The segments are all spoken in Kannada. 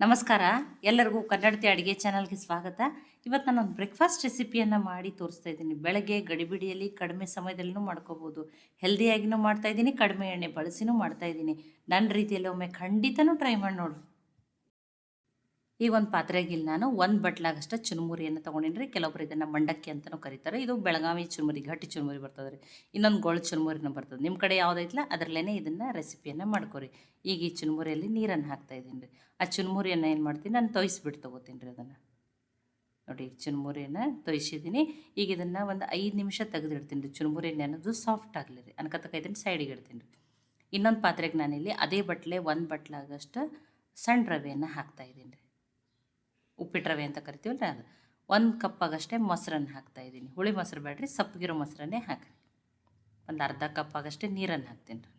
ನಮಸ್ಕಾರ. ಎಲ್ಲರಿಗೂ ಕನ್ನಡತಿ ಅಡುಗೆ ಚಾನಲ್ಗೆ ಸ್ವಾಗತ. ಇವತ್ತು ನಾನು ಒಂದು ಬ್ರೇಕ್ಫಾಸ್ಟ್ ರೆಸಿಪಿಯನ್ನು ಮಾಡಿ ತೋರಿಸ್ತಾ ಇದ್ದೀನಿ. ಬೆಳಗ್ಗೆ ಗಡಿಬಿಡಿಯಲ್ಲಿ ಕಡಿಮೆ ಸಮಯದಲ್ಲೂ ಮಾಡ್ಕೋಬೋದು. ಹೆಲ್ದಿಯಾಗಿನೂ ಮಾಡ್ತಾ ಇದ್ದೀನಿ, ಕಡಿಮೆ ಎಣ್ಣೆ ಬಳಸಿನೂ ಮಾಡ್ತಾ ಇದ್ದೀನಿ. ನನ್ನ ರೀತಿಯಲ್ಲಿ ಒಮ್ಮೆ ಖಂಡಿತನೂ ಟ್ರೈ ಮಾಡಿ ನೋಡು ಈಗ ಒಂದು ಪಾತ್ರೆಗೆ ಇಲ್ಲಿ ನಾನು ಒಂದು ಬಟ್ಲಾಗಷ್ಟು ಚುರುಮುರಿಯನ್ನು ತೊಗೊಂಡಿನಿ ರೀ. ಕೆಲವೊಬ್ರು ಇದನ್ನು ಮಂಡಕ್ಕಿ ಅಂತಲೂ ಕರೀತಾರೆ. ಇದು ಬೆಳಗಾವಿ ಚುರುಮುರಿ ಘಟ್ಟಿ ಚುರುಮುರಿ ಬರ್ತದೆ ರೀ ಇನ್ನೊಂದು ಗೋಳು ಚುರುಮುರಿನೂ ಬರ್ತದೆ ನಿಮ್ಮ ಕಡೆ ಯಾವುದೈತಲ್ಲ ಅದರಲ್ಲೇ ಇದನ್ನು ರೆಸಿಪಿಯನ್ನು ಮಾಡ್ಕೊರಿ. ಈಗ ಈ ಚುರುಮುರಿಯಲ್ಲಿ ನೀರನ್ನು ಹಾಕ್ತಾ ಇದ್ದೀನಿ ರೀ. ಆ ಚುರುಮುರಿಯನ್ನು ಏನು ಮಾಡ್ತೀನಿ? ನಾನು ತೊಯಿಸ್ಬಿಟ್ಟು ತೊಗೋತೀನಿ ರೀ ಅದನ್ನು. ನೋಡಿ ಚುರುಮುರಿಯನ್ನು ತೊಯ್ಸಿದ್ದೀನಿ. ಈಗ ಇದನ್ನು ಒಂದು ಐದು ನಿಮಿಷ ತೆಗೆದಿಡ್ತೀನಿ ರೀ. ಚುರುಮುರಿ ನೆನೆದು ಸಾಫ್ಟ್ ಆಗಲಿ ರೀ. ಅನ್ಕತಕ್ಕೈತೀನಿ ಸೈಡಿಗೆ ಇಡ್ತೀನಿ ರೀ. ಇನ್ನೊಂದು ಪಾತ್ರೆಗೆ ನಾನಿಲ್ಲಿ ಅದೇ ಬಟ್ಲೆ ಒಂದು ಬಟ್ಲಾಗಷ್ಟು ಸಣ್ಣ ರವೆಯನ್ನು ಹಾಕ್ತಾ ಇದ್ದೀನಿ ರೀ. ಉಪ್ಪಿಟ್ಟು ರವೆ ಅಂತ ಕರಿತೀವಲ್ಲ ಅದು. ಒಂದು ಕಪ್ಪಾಗಷ್ಟೇ ಮೊಸರನ್ನು ಹಾಕ್ತಾ ಇದ್ದೀನಿ. ಹುಳಿ ಮೊಸರು ಬೇಡ್ರಿ, ಸಪ್ಪಗಿರೋ ಮೊಸರನ್ನೇ ಹಾಕಿರಿ. ಒಂದು ಅರ್ಧ ಕಪ್ಪಾಗಷ್ಟೇ ನೀರನ್ನು ಹಾಕ್ತೀನಿ ರೀ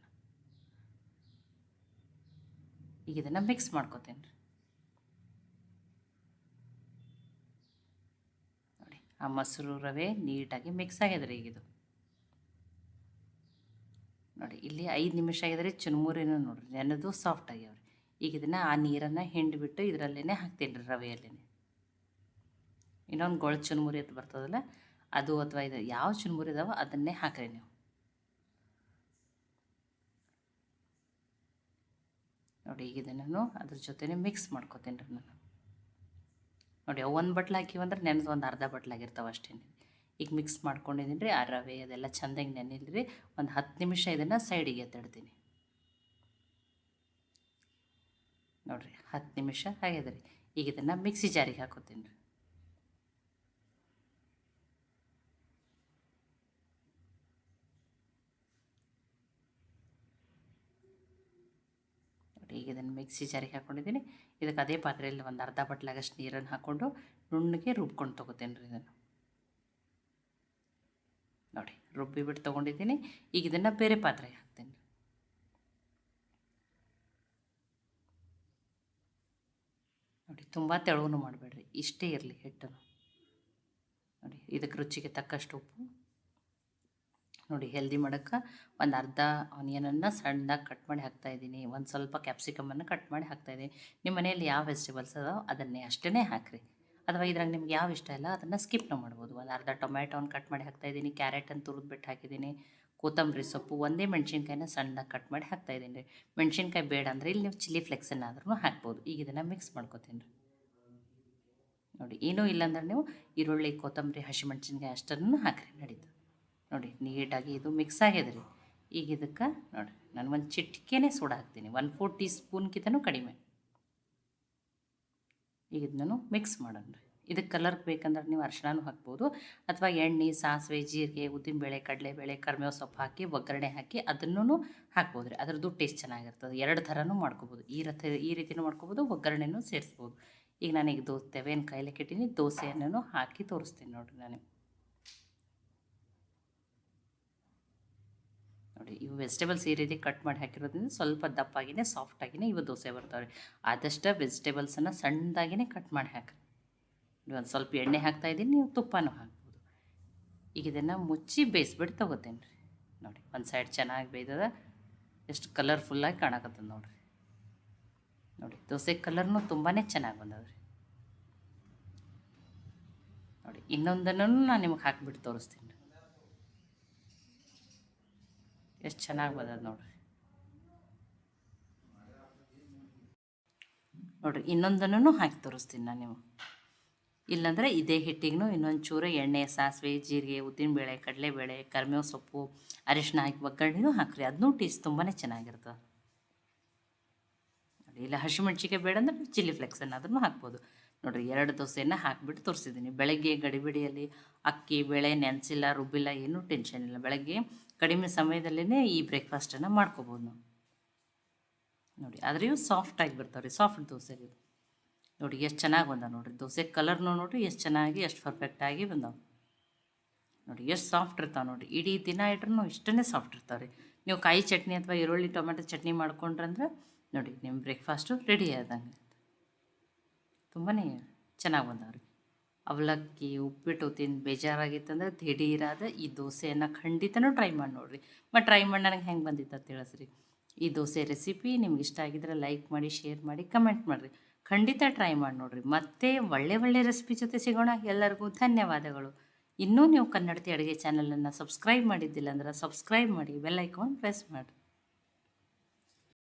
ಈಗ ಇದನ್ನು ಮಿಕ್ಸ್ ಮಾಡ್ಕೊತೀನಿ. ರೀ ನೋಡಿ, ಆ ಮೊಸರು ರವೆ ನೀಟಾಗಿ ಮಿಕ್ಸ್ ಆಗಿದೆ ರೀ ಈಗಿದು ನೋಡಿ, ಇಲ್ಲಿ ಐದು ನಿಮಿಷ ಆಗಿದ್ರೆ ಚುನ್ಮುರಿನೂ ನೋಡಿರಿ ನೆನೆದು ಸಾಫ್ಟ್ ಆಗ್ಯಾವ್ರಿ ಈಗ ಇದನ್ನು ಆ ನೀರನ್ನು ಹಿಂಡಿಬಿಟ್ಟು ಇದರಲ್ಲೇ ಹಾಕ್ತೀನಿ ರೀ ರವೆಯಲ್ಲೇ ಇನ್ನೊಂದು ಗೊಳ ಚುನ್ಮುರಿ ಅಂತ ಬರ್ತದಲ್ಲ, ಅದು ಅಥವಾ ಇದು ಯಾವ ಚುನ್ಮುರಿ ಇದಾವೋ ಅದನ್ನೇ ಹಾಕ್ರಿ ನೀವು. ನೋಡಿ ಈಗ ಇದನ್ನು ಅದ್ರ ಜೊತೆನೇ ಮಿಕ್ಸ್ ಮಾಡ್ಕೋತೀನಿ ರೀ ನಾನು. ನೋಡಿ ಒಂದು ಬಟ್ಲು ಹಾಕಿವಂದ್ರೆ ನೆನೆದು ಒಂದು ಅರ್ಧ ಬಟ್ಲು ಆಗಿರ್ತಾವೆ ಅಷ್ಟೇ. ಈಗ ಮಿಕ್ಸ್ ಮಾಡ್ಕೊಂಡಿದ್ದೀನಿ ರೀ ಆ ರವೆ ಅದೆಲ್ಲ ಚೆಂದಾಗಿ ನೆನಿಲ್ಲ ರೀ ಒಂದು ಹತ್ತು ನಿಮಿಷ ಇದನ್ನು ಸೈಡಿಗೆ ಎತ್ತಿಡ್ತೀನಿ. ನೋಡಿರಿ, ಹತ್ತು ನಿಮಿಷ ಆಗಿದೆ ರೀ. ಈಗ ಇದನ್ನು ಮಿಕ್ಸಿ ಜಾರಿಗೆ ಹಾಕೋತೀನಿ ರೀ. ಈಗ ಇದನ್ನು ಮಿಕ್ಸಿ ಜಾರಿಗೆ ಹಾಕ್ಕೊಂಡಿದ್ದೀನಿ ಇದಕ್ಕೆ ಅದೇ ಪಾತ್ರೆಯಲ್ಲಿ ಒಂದು ಅರ್ಧ ಬಟ್ಲಾಗಷ್ಟು ನೀರನ್ನು ಹಾಕ್ಕೊಂಡು ನುಣ್ಣಗೆ ರುಬ್ಕೊಂಡು ತೊಗೋತೀನಿ ರೀ ಇದನ್ನು. ನೋಡಿ ರುಬ್ಬಿಬಿಟ್ಟು ತೊಗೊಂಡಿದ್ದೀನಿ. ಈಗ ಇದನ್ನು ಬೇರೆ ಪಾತ್ರೆಗೆ ಹಾಕ್ತೀನಿ ನೋಡಿ, ತುಂಬ ತೆಳುವೂ ಮಾಡಬೇಡ್ರಿ. ಇಷ್ಟೇ ಇರಲಿ ಹಿಟ್ಟನ್ನು. ನೋಡಿ, ಇದಕ್ಕೆ ರುಚಿಗೆ ತಕ್ಕಷ್ಟು ಉಪ್ಪು. ನೋಡಿ ಹೆಲ್ದಿ ಮಾಡೋಕ್ಕೆ ಒಂದು ಅರ್ಧ ಆನಿಯನನ್ನು ಸಣ್ಣದಾಗಿ ಕಟ್ ಮಾಡಿ ಹಾಕ್ತಾಯಿದ್ದೀನಿ ಒಂದು ಸ್ವಲ್ಪ ಕ್ಯಾಪ್ಸಿಕಮನ್ನು ಕಟ್ ಮಾಡಿ ಹಾಕ್ತಾಯಿದ್ದೀನಿ ನಿಮ್ಮ ಮನೆಯಲ್ಲಿ ಯಾವ ವೆಜಿಟೇಬಲ್ಸ್ ಅದಾವೆ ಅದನ್ನೇ ಅಷ್ಟೇ ಹಾಕಿರಿ. ಅಥವಾ ಇದ್ರಾಗ ನಿಮ್ಗೆ ಯಾವ ಇಷ್ಟ ಇಲ್ಲ ಅದನ್ನು ಸ್ಕಿಪ್ನ ಮಾಡ್ಬೋದು. ಒಂದು ಅರ್ಧ ಟೊಮ್ಯಾಟೋನ ಕಟ್ ಮಾಡಿ ಹಾಕ್ತಾಯಿದ್ದೀನಿ ಕ್ಯಾರೆಟನ್ನು ತುರಿದ್ಬಿಟ್ಟು ಹಾಕಿದ್ದೀನಿ. ಕೊತ್ತಂಬರಿ ಸೊಪ್ಪು ಒಂದೇ ಮೆಣಸಿನ್ಕಾಯಿನ ಸಣ್ಣ ಕಟ್ ಮಾಡಿ ಹಾಕ್ತಾ ಇದ್ದೀನಿ ರೀ. ಮೆಣಸಿನ್ಕಾಯಿ ಬೇಡ ಅಂದರೆ ಇಲ್ಲಿ ನೀವು ಚಿಲ್ಲಿ ಫ್ಲೆಕ್ಸನ್ನಾದ್ರೂ ಹಾಕ್ಬೋದು. ಈಗ ಇದನ್ನು ಮಿಕ್ಸ್ ಮಾಡ್ಕೊತೀನಿ ರೀ. ನೋಡಿ, ಏನೂ ಇಲ್ಲಾಂದ್ರೆ ನೀವು ಈರುಳ್ಳಿ, ಕೊತ್ತಂಬರಿ ಹಸಿಮೆಣಸಿನ್ಕಾಯಿ ಅಷ್ಟನ್ನು ಹಾಕ್ರಿ ನಡೀತು. ನೋಡಿ, ನೀಟಾಗಿ ಇದು ಮಿಕ್ಸ್ ಆಗಿದೆ ರೀ. ಈಗ ಇದಕ್ಕೆ ನೋಡಿ, ನಾನು ಒಂದು ಚಿಟಿಕೆನೇ ಸೋಡಾ ಹಾಕ್ತೀನಿ ಒನ್ ಫೋರ್ ಟೀ ಸ್ಪೂನ್ಗಿಂತನೂ ಕಡಿಮೆ. ಈಗ ಇದನ್ನು ಮಿಕ್ಸ್ ಮಾಡೋಣ ರೀ. ಇದಕ್ಕೆ ಕಲರ್ ಬೇಕಂದ್ರೆ ನೀವು ಅರ್ಶಿಣನೂ ಹಾಕ್ಬೋದು. ಅಥವಾ ಎಣ್ಣೆ, ಸಾಸಿವೆ, ಜೀರಿಗೆ ಉದ್ದಿನಬೇಳೆ ಕಡಲೆಬೇಳೆ ಕರಿಬೇವು ಸೊಪ್ಪು ಹಾಕಿ, ಒಗ್ಗರಣೆ ಹಾಕಿ ಅದನ್ನು ಹಾಕ್ಬೋದು ರೀ ಅದ್ರದ್ದು ಟೇಸ್ಟ್ ಚೆನ್ನಾಗಿರ್ತದೆ. ಎರಡು ಥರನೂ ಮಾಡ್ಕೋಬೋದು. ಈ ರಥ, ಈ ರೀತಿಯೂ ಮಾಡ್ಕೋಬೋದು, ಒಗ್ಗರಣೆನೂ ಸೇರಿಸ್ಬೋದು. ಈಗ ನನಗೆ ದೋಸೆ ತೆವೆಯನ್ನು ಕಾಯಿಲೆ ಕೆಟ್ಟಿನಿ ದೋಸೆಯನ್ನು ಹಾಕಿ ತೋರಿಸ್ತೀನಿ ನೋಡಿರಿ ನಾನು. ನೋಡಿ, ಇವು ವೆಜಿಟೇಬಲ್ಸ್ ಈ ರೀತಿ ಕಟ್ ಮಾಡಿ ಹಾಕಿರೋದ್ರಿಂದ ಸ್ವಲ್ಪ ದಪ್ಪಾಗಿನೇ ಸಾಫ್ಟಾಗಿನೇ ಇವು ದೋಸೆ ಬರ್ತಾವೆ ಆದಷ್ಟು ವೆಜಿಟೇಬಲ್ಸನ್ನು ಸಣ್ಣದಾಗಿನೇ ಕಟ್ ಮಾಡಿ ಹಾಕಿರಿ. ಒಂದು ಸ್ವಲ್ಪ ಎಣ್ಣೆ ಹಾಕ್ತಾಯಿದ್ದೀನಿ ನೀವು ತುಪ್ಪನೂ ಹಾಕ್ಬೋದು. ಈಗ ಇದನ್ನು ಮುಚ್ಚಿ ಬೇಯಿಸ್ಬಿಟ್ಟು ತೊಗೋತೇನೆ ರೀ ನೋಡಿ, ಒಂದು ಸೈಡ್ ಚೆನ್ನಾಗಿ ಬೇಯ್ದದ, ಎಷ್ಟು ಕಲರ್ಫುಲ್ಲಾಗಿ ಕಾಣಕತ್ತದ ನೋಡಿರಿ. ನೋಡಿ, ದೋಸೆ ಕಲರ್ನು ತುಂಬಾ ಚೆನ್ನಾಗಿ ಬಂದದ ರೀ ನೋಡಿ, ಇನ್ನೊಂದನ್ನು ನಾನು ನಿಮಗೆ ಹಾಕಿಬಿಟ್ಟು ತೋರಿಸ್ತೀನಿ. ರೀ ಎಷ್ಟು ಚೆನ್ನಾಗಿ ಬಂದದ ನೋಡಿರಿ. ನೋಡಿರಿ, ಇನ್ನೊಂದನ್ನು ಹಾಕಿ ತೋರಿಸ್ತೀನಿ ನಾನು ನಿಮಗೆ. ಇಲ್ಲಾಂದರೆ ಇದೇ ಹಿಟ್ಟಿಗೂ ಇನ್ನೊಂದು ಚೂರು ಎಣ್ಣೆ, ಸಾಸಿವೆ, ಜೀರಿಗೆ ಉದ್ದಿನಬೇಳೆ ಕಡಲೆಬೇಳೆ, ಕರ್ಮೇವ್ ಸೊಪ್ಪು ಅರಿಶಿನ ಹಾಕಿ ಒಗ್ಗರಣೆನೂ ಹಾಕ್ರಿ. ಅದನ್ನೂ ಟೇಸ್ಟ್ ತುಂಬಾ ಚೆನ್ನಾಗಿರ್ತದೆ ಇಲ್ಲ ಹಸಿಮೆಣ್ಸಿಕಾಯಿ ಬೇಡ ಅಂದ್ರೆ ಚಿಲ್ಲಿ ಫ್ಲೆಕ್ಸ್ ಅದನ್ನು ಹಾಕ್ಬೋದು. ನೋಡಿರಿ, ಎರಡು ದೋಸೆಯನ್ನು ಹಾಕಿಬಿಟ್ಟು ತೋರಿಸಿದ್ದೀನಿ. ಬೆಳಗ್ಗೆ ಗಡಿಬಿಡಿಯಲ್ಲಿ ಅಕ್ಕಿ, ಬೇಳೆ, ನೆನೆಸಿಲ್ಲ, ರುಬ್ಬಿಲ್ಲ ಏನೂ ಟೆನ್ಷನ್ ಇಲ್ಲ. ಬೆಳಗ್ಗೆ ಕಡಿಮೆ ಸಮಯದಲ್ಲೇ ಈ ಬ್ರೇಕ್ಫಾಸ್ಟನ್ನು ಮಾಡ್ಕೋಬೋದು ನಾವು. ನೋಡಿ ಆದರೆ ಇವು ಸಾಫ್ಟಾಗಿ ಬರ್ತಾವೆ ರೀ ಸಾಫ್ಟ್ ದೋಸೆ ನೋಡಿ ಎಷ್ಟು ಚೆನ್ನಾಗಿ ಬಂದಾವೆ ನೋಡಿರಿ. ದೋಸೆ ಕಲರ್ನು ನೋಡಿರಿ ಎಷ್ಟು ಚೆನ್ನಾಗಿ, ಎಷ್ಟು ಪರ್ಫೆಕ್ಟಾಗಿ ಬಂದಾವೆ. ನೋಡಿ ಎಷ್ಟು ಸಾಫ್ಟ್ ಇರ್ತಾವೆ ನೋಡಿ ಇಡೀ ದಿನ ಇಟ್ರೂ ಇಷ್ಟೇ ಸಾಫ್ಟ್ ಇರ್ತಾವೆ ರೀ ನೀವು ಕಾಯಿ ಚಟ್ನಿ ಅಥವಾ ಈರುಳ್ಳಿ, ಟೊಮೆಟೊ ಚಟ್ನಿ ಮಾಡ್ಕೊಂಡ್ರಂದ್ರೆ ನೋಡಿ ನಿಮ್ಮ ಬ್ರೇಕ್ಫಾಸ್ಟು ರೆಡಿ ಆದಂಗೆ. ತುಂಬಾ ಚೆನ್ನಾಗಿ ಬಂದಾವೆ ರೀ ಅವಲಕ್ಕಿ, ಉಪ್ಪಿಟ್ಟು ತಿಂದು ಬೇಜಾರಾಗಿತ್ತಂದ್ರೆ ದಿಢೀರಾದ ಈ ದೋಸೆಯನ್ನು ಖಂಡಿತನೂ ಟ್ರೈ ಮಾಡಿ ನೋಡಿರಿ. ಮತ್ತು ಟ್ರೈ ಮಾಡಿ ನನಗೆ ಹೆಂಗೆ ಬಂದಿತ್ತು ಅಂತ ತಿಳಿಸ್ರಿ. ಈ ದೋಸೆ ರೆಸಿಪಿ ನಿಮ್ಗೆ ಇಷ್ಟ ಆಗಿದ್ರೆ ಲೈಕ್ ಮಾಡಿ ಶೇರ್ ಮಾಡಿ ಕಮೆಂಟ್ ಮಾಡಿರಿ. ಖಂಡಿತ ಟ್ರೈ ಮಾಡಿ ನೋಡ್ರಿ. ಮತ್ತೆ ಒಳ್ಳೆ ಒಳ್ಳೆ ರೆಸಿಪಿ ಜೊತೆ ಸಿಗೋಣ. ಎಲ್ಲರಿಗೂ ಧನ್ಯವಾದಗಳು. ಇನ್ನೂ ನೀವು ಕನ್ನಡತಿ ಅಡುಗೆ ಚಾನಲನ್ನು ಸಬ್ಸ್ಕ್ರೈಬ್ ಮಾಡಿದ್ದಿಲ್ಲ ಅಂದ್ರೆ ಸಬ್ಸ್ಕ್ರೈಬ್ ಮಾಡಿ ಬೆಲ್ ಐಕಾನ್ ಪ್ರೆಸ್ ಮಾಡಿರಿ